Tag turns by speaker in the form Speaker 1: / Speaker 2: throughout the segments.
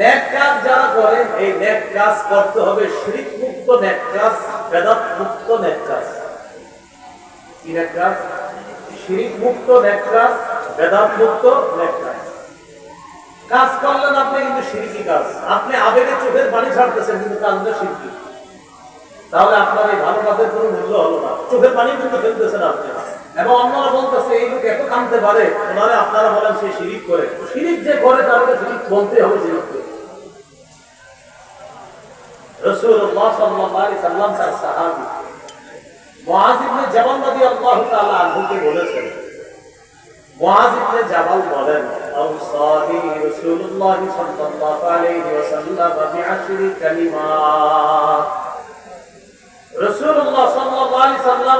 Speaker 1: কাজ শিরিক শিরিক করলেন আপনি কিন্তু সিরিকি কাজ। আপনি আবেগে চোখের পানি ছাড়তেছেন, কিন্তু কাজটা সিরকি। তাহলে আপনার এই ভালো কাজের কোনো মূল্য হলো না। চোখের পানি কিন্তু ফেলতেছেন আপনি। এবং অন্যরা বলতেছে, এই লোক এত কামতে পারে। আপনারা বলেন, সে শিরিক করে। শিরিক যে করে তাহলে শিরিক বলতে হবে শিরিক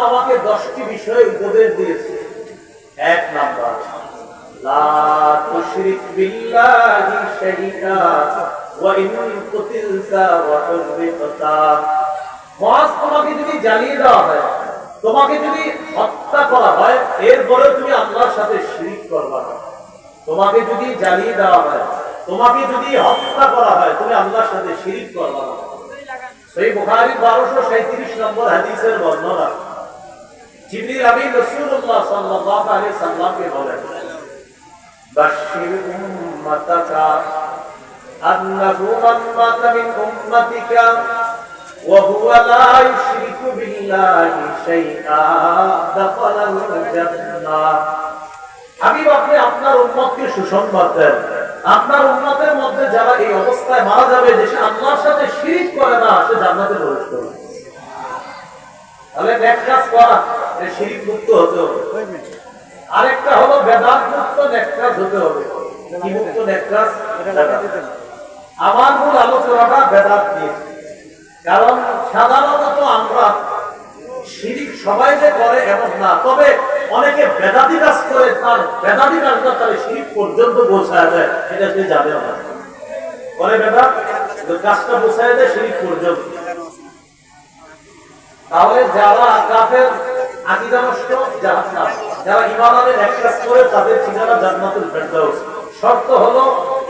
Speaker 1: আমাকে 10টি বিষয়ে উপদেশ দিয়েছে। এক নাম্বার ওয়া ইন কুতিলতা ওয়া তোমাকে যদি জ্বালিয়ে দেওয়া হয়, তোমাকে যদি হত্যা করা হয় এরপরে তুমি আল্লাহর সাথে শিরিক করবা তোমাকে যদি জ্বালিয়ে দেওয়া হয়, তোমাকে যদি হত্যা করা হয়, তুমি আল্লাহর সাথে শিরিক করবা সেই বুখারী 1237 নম্বর হাদিসের বর্ণনা। জিবরিল আমিন রাসূলুল্লাহ সাল্লাল্লাহু আলাইহি সাল্লামকে বলেন أنه من مات من أمتك وهو لا يشرك بالله شيئا دخل الجنة হাবিব আপনি আপনার উম্মতকে সুসংবাদ দেন আপনার উম্মতের মধ্যে যারা এই অবস্থায় মারা যাবে যে সে আল্লাহর সাথে শিরিক করে না সে জান্নাতে প্রবেশ করবে তাহলে নেক কাজ করা এটা শিরিক মুক্ত হতে হবে আরেকটা হলো বেদাত মুক্ত নেক কাজ হতে হবে কি মুক্ত নেক কাজ আমার মূল আলোচনাটা বেদাত নিয়ে। কারণ সাধারণত আমরা শিরিক সবাই যে করে এমন না, তবে অনেকে বেদাতি কাজ করে, তার বেদাতি কাজটা তার শিরিক পর্যন্ত পৌঁছায় যায় এটা সে জানে না। করে বেদাত কাজটা পৌঁছায় দেয় শিরিক পর্যন্ত। তাহলে যারা কাফের আকিদা নষ্ট যারা ইমানের এক কাজ করে, তাদের ঠিকানা জান্নাতুল ফেরদাউস। শর্ত হলো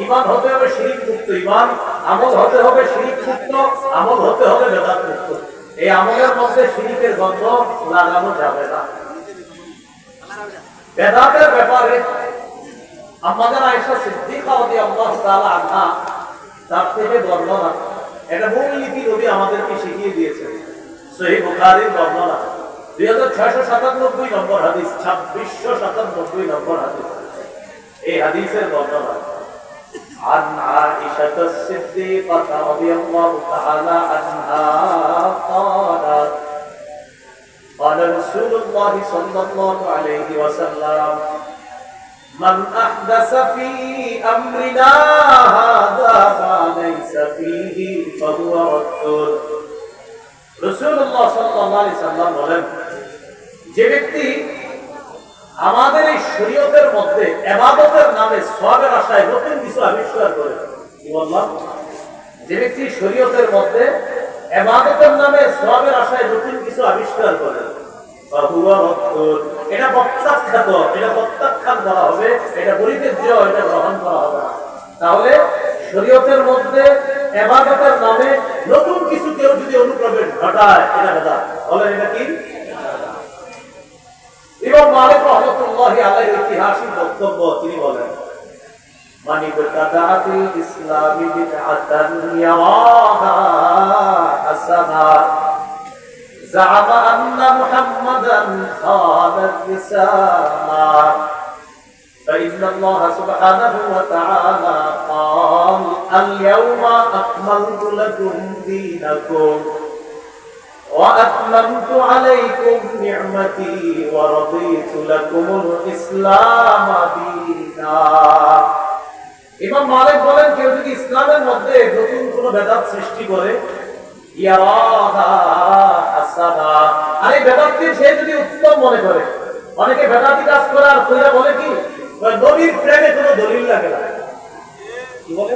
Speaker 1: ইমান হতে হবে শিরিক মুক্ত ইমান, আমল হতে হবে শিরিক মুক্ত আমল হতে হবে বেদাত মুক্ত এই আমলের মধ্যে শিরিকের গন্ধ লাগানো যাবে না। বেদাতের ব্যাপারে আমাদের আয়েশা সিদ্দিকা রাদিয়াল্লাহু তাআলা আনহা তার থেকে বর্ণনা, এটা মূল নীতি নবী আমাদেরকে শিখিয়ে দিয়েছেন। সহিহ বুখারীর বর্ণনা 2697 নম্বর হাদিস 2697 নম্বর হাদিস। এই হাদিসের বর্ণনা। عن عائشة الصديقة رضي الله تعالى عنها قالت قال رسول الله صلى الله عليه وسلم من أحدث في أمرنا هذا ما ليس فيه فهو رد رسول الله صلى الله عليه وسلم বলেন যে ব্যক্তি আমাদের এই শরীয়তের মধ্যে এবাদতের নামে সবের আশায় নতুন কিছু আবিষ্কার করে কি বললাম? যে ব্যক্তি শরীয়তের মধ্যে এবাদতের নামে সবের আশায় নতুন কিছু আবিষ্কার করে এটা প্রত্যাখ্যাত, এটা প্রত্যাখ্যান করা হবে, এটা এটা গ্রহণ করা হবে তাহলে শরীয়তের মধ্যে এবাদতের নামে নতুন কিছু কেউ যদি অনুপ্রবেশ ঘটায়, এটা বেদা বলে এটা কি? রহমতুল্লাহ আলাইহির ঐতিহাসিক বক্তব্য তিনি বলেন من ابتدع في الإسلام بدعة يراها حسنة زعم أن محمدا خان الرسالة فإن الله سبحانه وتعالى قال اليوم أكملت لكم دينكم وأتممت عليكم نعمتي ورضيت لكم الإسلام دينا ইমাম মালিক বলেন কেউ যদি ইসলামের মধ্যে নতুন কোন বেদাত সৃষ্টি করে আর এই বেদাতকে সে যদি উত্তম মনে করে অনেকে বেদাতি কাজ করে আর কইরা বলে কি নবীর প্রেমে কোনো দলিল লাগে না কি বলে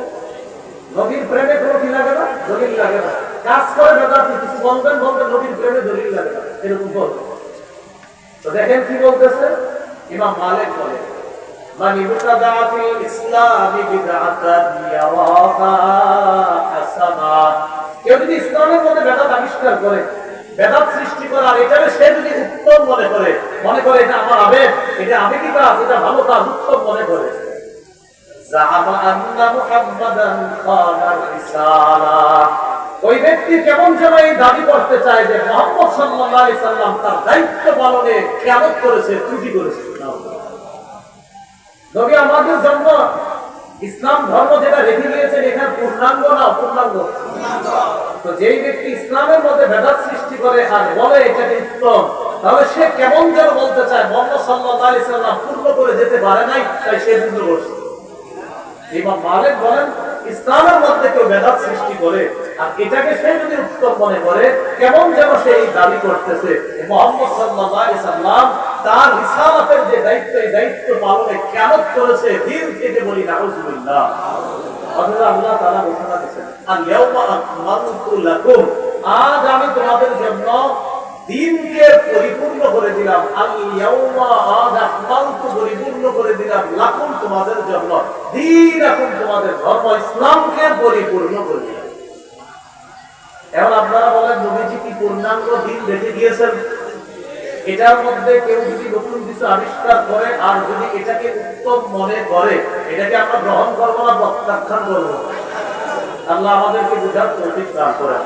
Speaker 1: কাজ করে বেদাতি কিছু বলবেন বলবেন নবীর প্রেমে দলিল লাগে না এরকম বলবে তো দেখেন কি বলতেছে ইমাম মালিক বলে من ابتدع في الإسلام بدعة يراها حسنا কেউ যদি ইসলামের মধ্যে বেদাত আবিষ্কার করে বেদাত সৃষ্টি করার এটাকে সে যদি উত্তম মনে করে মনে করে এটা আমার আবেগ এটা আবেগী কাজ এটা ভালো কাজ উত্তম মনে করে زعم أن محمدا خان الرسالة ওই ব্যক্তি কেমন যেন এই দাবি করতে চায় যে মোহাম্মদ আলাইহি সাল্লাম তার দায়িত্ব পালনে খেয়ালত করেছে, ত্রুটি করেছে। নবী আমাদের জন্য ইসলাম ধর্ম যেটা রেখে দিয়েছেন এখানে পূর্ণাঙ্গ না অপূর্ণাঙ্গ? তো যেই ব্যক্তি ইসলামের মধ্যে ভেদাত সৃষ্টি করে আর বলে এটাকে উত্তম, তাহলে সে কেমন যেন বলতে চায়, মোহাম্মদ আলাইহি সাল্লাম পূর্ণ করে যেতে পারে নাই, তাই সে বুঝতে করছে। ইমাম মালিক বলেন, ইসলামের মধ্যে কেউ বেদাত সৃষ্টি করে আজ আমি তোমাদের জন্য দিনকে পরিপূর্ণ করে দিলাম। পরিপূর্ণ করে দিলাম লাকুম তোমাদের জন্য। দিন এখন তোমাদের ধর্ম, ইসলামকে পরিপূর্ণ করে দিলাম। এখন আপনারা বলেন, নবীজি কি পূর্ণাঙ্গ দিন রেখে দিয়েছেন? এটার মধ্যে কেউ যদি নতুন কিছু আবিষ্কার করে আর যদি এটাকে উত্তম মনে করে, এটাকে আমরা গ্রহণ করব না, প্রত্যাখ্যান করব? আল্লাহ আমাদেরকে বুঝার দান করেন।